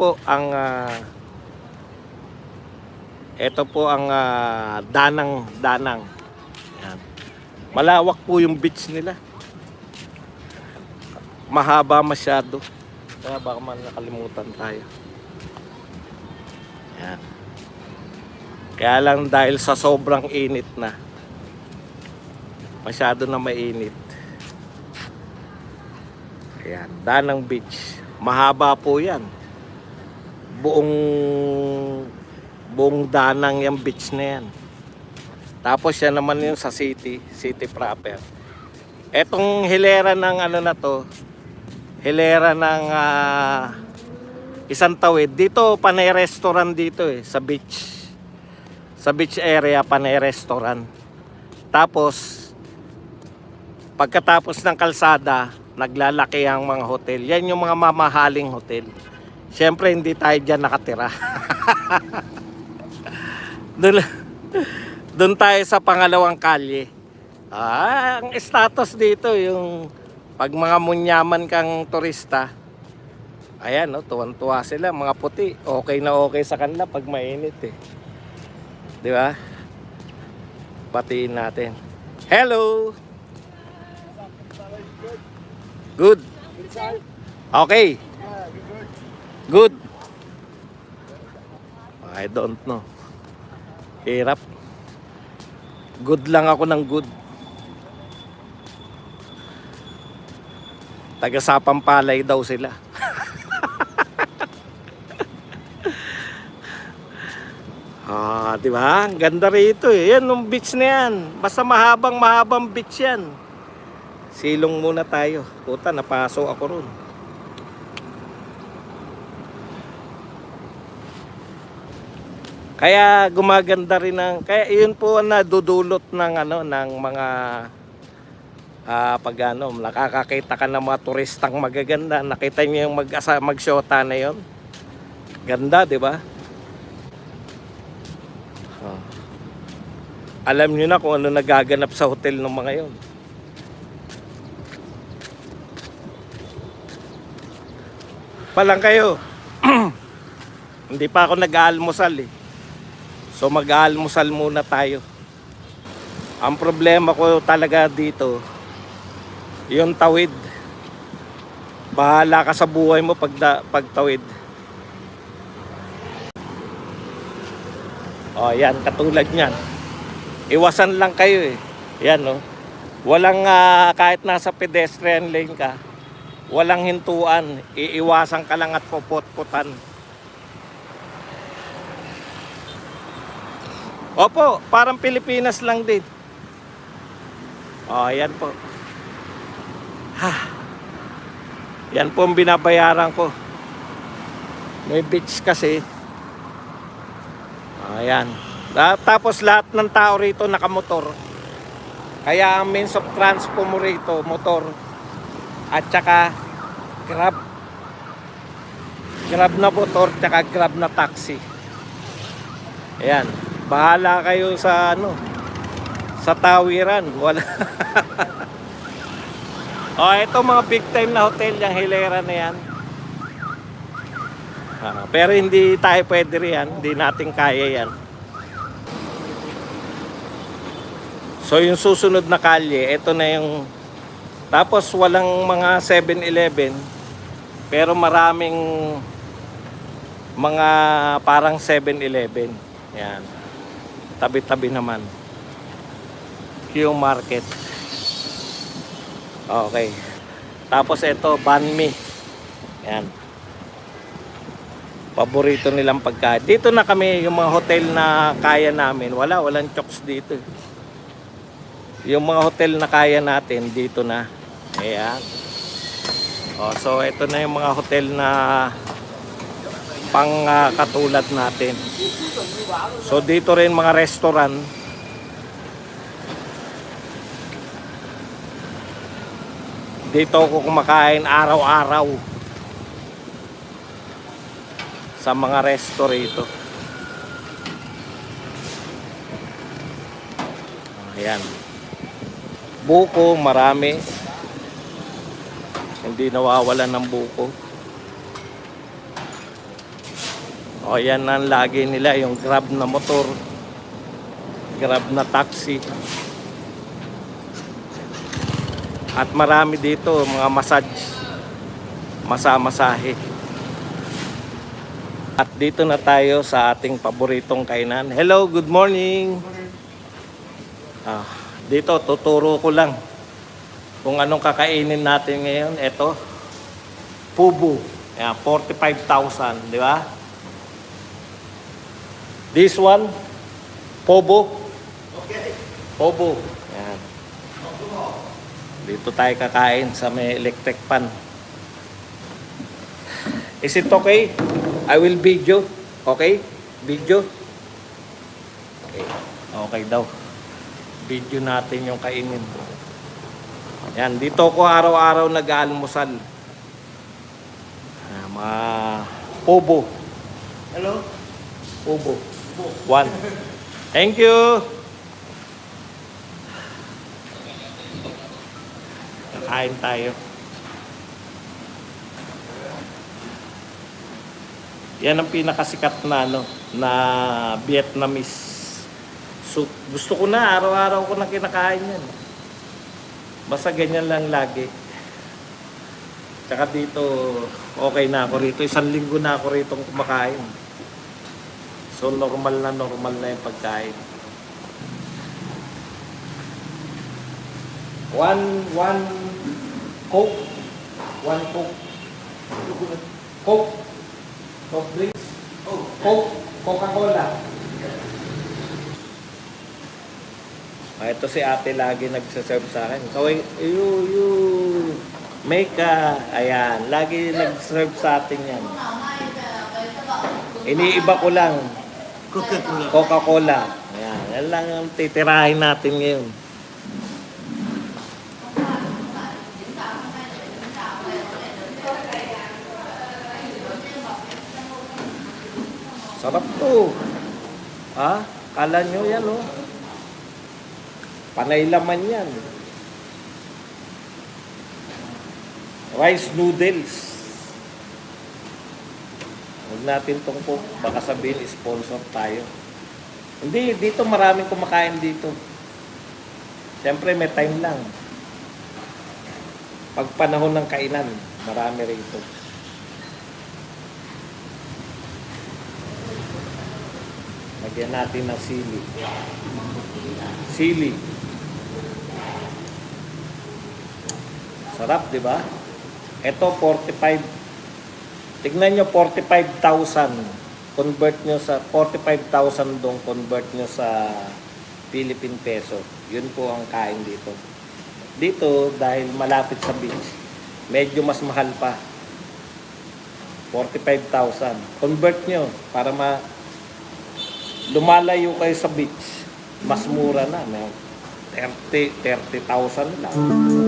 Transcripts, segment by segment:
po ang ah, ito po ang ah, danang danang. Yan. Malawak po yung beach nila. Mahaba masyado. Kaya baka man nakalimutan tayo. Yan. Kaya lang dahil sa sobrang init na. Masyado na mainit. Ayan, Danang Beach. Mahaba po yan. Buong buong Danang yung beach na yan. Tapos yan naman yung sa city, city proper. Etong hilera ng ano na to, hilera ng ah, isang tawid. Dito panay restaurant dito eh, sa beach. Sa beach area panay restaurant. Tapos pagkatapos ng kalsada, naglalaki ang mga hotel. Yan yung mga mamahaling hotel. Siyempre hindi tayo dyan nakatira. doon, doon tayo sa pangalawang kalye. Ah, ang status dito yung pag mga munyaman kang turista, ayan, no, tuwan-tuwa sila, mga puti. Okay na okay sa kanila pag mainit eh. Di ba? Batiin natin. Hello! Good. Okay. Good. I don't know. Hirap. Good lang ako ng good. Taga Sapampalay daw sila. ah, di ba? Ganda rito eh. Yan, yung beach na yan. Basta mahabang mahabang beach yan. Silong muna tayo. Puta, napaso ako ron. Kaya gumaganda rin ng kaya yun po ang nadudulot ng ano ng mga ah pag ano, nakakakita ka ng mga turistang magaganda. Nakita niyo yung mag magshota na yon. Ganda, 'di ba? Oh. Alam niyo na kung ano nagaganap sa hotel ng mga yon. Palang kayo. Hindi pa ako nag-aalmusal eh. So mag-aalmusal muna tayo. Ang problema ko talaga dito, yung tawid. Bahala ka sa buhay mo pag, da, pag tawid. Yan, katulad niyan. Iwasan lang kayo eh. Yan no. Walang ah, kahit nasa pedestrian lane ka, walang hintuan. Iiwasan ka lang at popot-putan. Opo, parang Pilipinas lang din. Oh, yan po. Ha. Yan po ang binabayaran ko. May beach kasi. Ayan. Tapos lahat ng tao rito nakamotor. Kaya ang means of transport mo rito, motor. At saka grab. Grab na motor, tsaka grab na taxi. Ayan. Bahala kayo sa ano, sa tawiran. Wala. oh, ito mga big time na hotel, yung hilera na yan. Ah, pero hindi tayo pwede riyan, hindi natin kaya yan. So yung susunod na kalye, ito na yung tapos walang mga 7-Eleven pero maraming mga parang 7-Eleven. Yan. Tabi-tabi naman. Q Market. Okay. Tapos ito, banh mi. Yan. Paborito nilang pagkain. Dito na kami, yung mga hotel na kaya namin. Wala, walang chokes dito. Yung mga hotel na kaya natin, dito na. Ayan. O, so, ito na yung mga hotel na pang ah, katulad natin. So, dito rin mga restaurant. Dito ako kumakain araw-araw sa mga resto rito. Ayan. Buko, marami. Hindi nawawalan ng buko. O yan ang lagi nila, yung grab na motor, grab na taxi. At marami dito, mga massage, masamasahe. At dito na tayo sa ating paboritong kainan. Hello, good morning. Ah, dito, tuturo ko lang kung anong kakainin natin ngayon. Ito, pubu. Yan, 45,000, di ba? This one, pobo. Okay. Pobo. Yan. Dito tayo kakain sa may electric pan. Is it okay? I will video. Okay? Video? Okay. Okay daw. Video natin yung kainin. Yan, dito ko araw-araw nag-aalmusal. Ah, mga pobo. Hello? Pobo. One. Thank you. Kakain tayo. Yan ang pinakasikat na ano, na Vietnamese soup. Gusto ko na, araw-araw ko na kinakain yan. Basta ganyan lang lagi. Tsaka dito, okay na ako rito. Isang linggo na ako rito kumakain. So normal na normal na yung pagkain. One, one Coke. One Coke. Coke. Coke drinks. Oh, Coke. Coca-Cola. Ah, ito si ate lagi nagsaserve sa akin. So, you, you make a, ayan, lagi nagserve sa atin yan. Iniiba ko lang. Coca-Cola. Coca-Cola. Ayan, yan lang ang titirahin natin ngayon. Sarap to. Ha? Kala nyo yan, oh. Panay laman yan. Rice noodles. Huwag natin tong po, baka sabihin sponsor tayo. Hindi, dito maraming kumakain dito. Siyempre may time lang. Pag panahon ng kainan, marami rito. Lagyan natin ng sili. Sili. Sarap, di ba? Ito, 45. Tignan nyo, 45,000. Convert nyo sa 45,000 dong convert nyo sa Philippine peso. Yun po ang kain dito. Dito, dahil malapit sa beach, medyo mas mahal pa. 45,000. Convert nyo para ma lumalayo kayo sa beach. Mas mura na. May 30, 30,000 lang.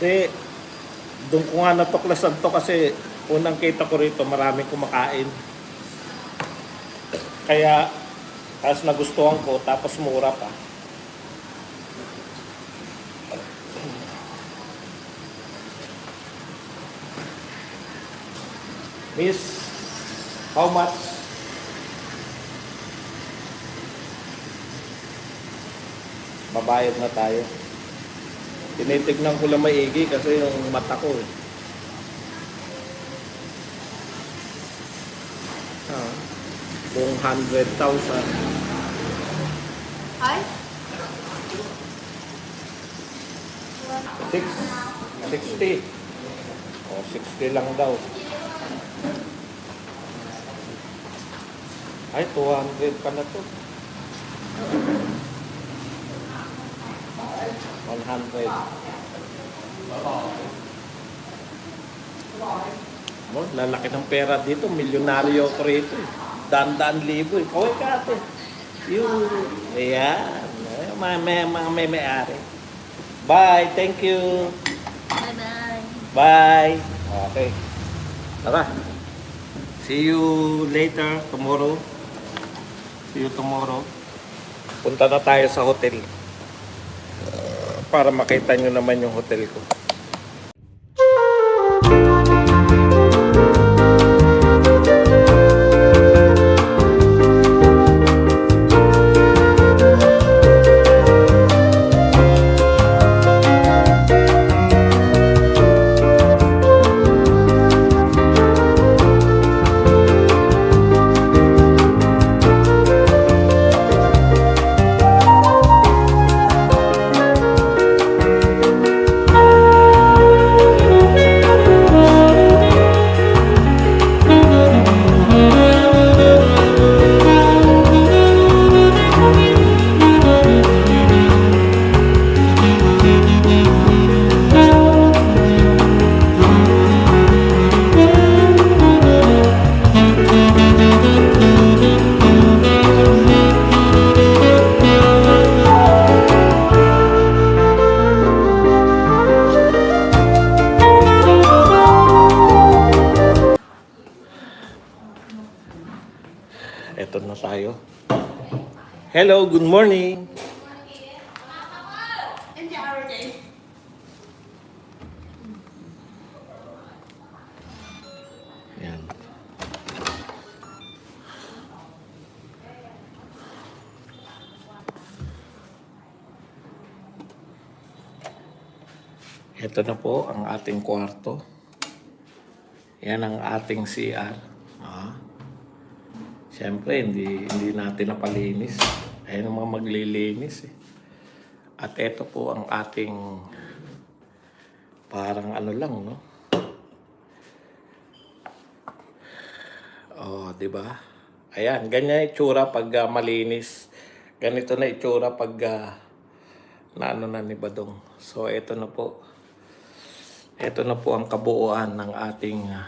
Hindi. Doon ko nga natuklasan to kasi unang kita ko rito maraming kumakain. Kaya, tapos nagustuhan ko, tapos mura pa. Miss, how much? Babayad na tayo. Tinitignan ko lang maigi kasi yung mata ko eh. Ah, kung 100,000. Ay? Six, 60. O, 60 lang daw. Ay, 200 pa na to. 100. Mo, lalaki ng pera dito. Milyonaryo ko rito. eh. Daan-daan libo. Eh. Kaway ka ate. Yung, ayan. Ay, Mga may, mga may may-ari. Bye. Thank you. Bye-bye. Bye. Okay. Tara. See you later tomorrow. See you tomorrow. Punta na tayo sa hotel. Para makita nyo naman yung hotel ko. Hello, good morning. Hindi araw day. Yan. Ito na po ang ating kwarto. Yan ang ating CR. Siyempre, hindi, hindi natin napalinis. Ayun ang mga maglilinis eh. At ito po ang ating parang ano lang, no? Oh, 'di ba? Ayan, ganyan itsura pag ah, malinis. Ganito na itsura pag uh, naano na ni Badong. So, ito na po. Ito na po ang kabuuan ng ating ah,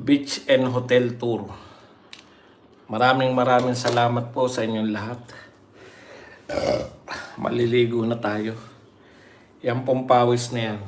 beach and hotel tour. Maraming maraming salamat po sa inyong lahat. maliligo na tayo. Yan pong pawis na yan.